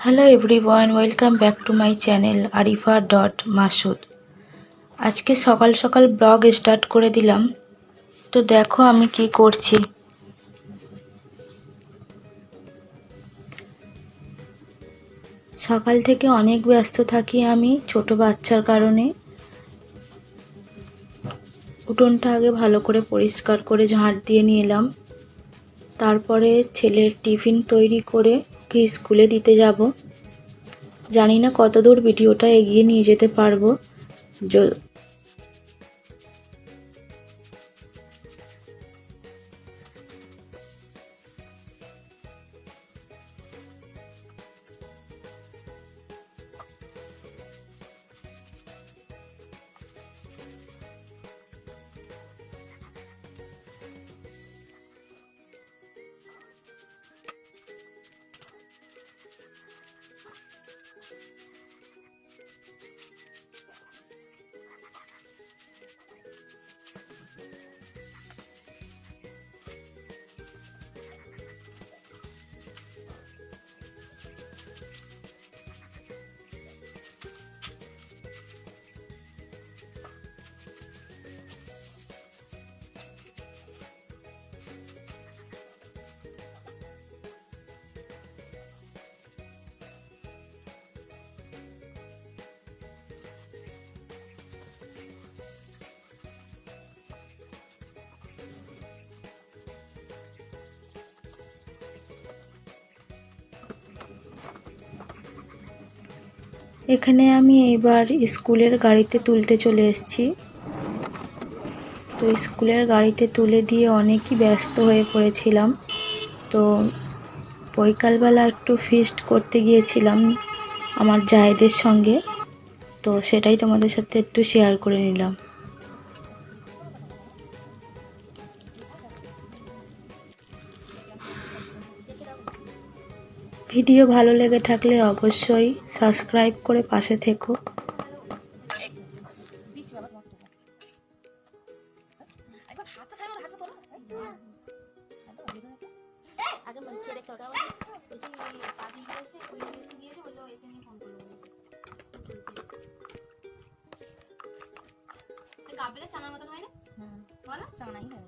Hello everyone welcome back to my channel Arifa dot Masud আজকে সকাল সকাল blog start করে দিলাম। তো দেখো আমি কি করছি। সকাল থেকে অনেক ব্যস্ত থাকি আমি ছোট বাচ্চার কারণে। উঠোনটা আগে ভালো করে পরিষ্কার করে ঝাঁট দিয়ে নিয়ে এলাম। তারপরে ছেলের টিফিন তৈরি করে ওকে স্কুলে দিতে যাব। জানি না কতদূর ভিডিওটা এগিয়ে নিয়ে যেতে পারব। এখানে আমি এবার স্কুলের গাড়িতে তুলতে চলে এসেছি। তো স্কুলের গাড়িতে তুলে দিয়ে অনেকই ব্যস্ত হয়ে পড়েছিলাম। তো বৈকালবেলা একটু ফিস্ট করতে গিয়েছিলাম আমার জায়েদের সঙ্গে। তো সেটাই তোমাদের সাথে একটু শেয়ার করে নিলাম। ভিডিও ভালো লেগে থাকলে অবশ্যই সাবস্ক্রাইব করে পাশে থেকো। কাপড়ে চানার মতন হয় না বলো চানাই হয়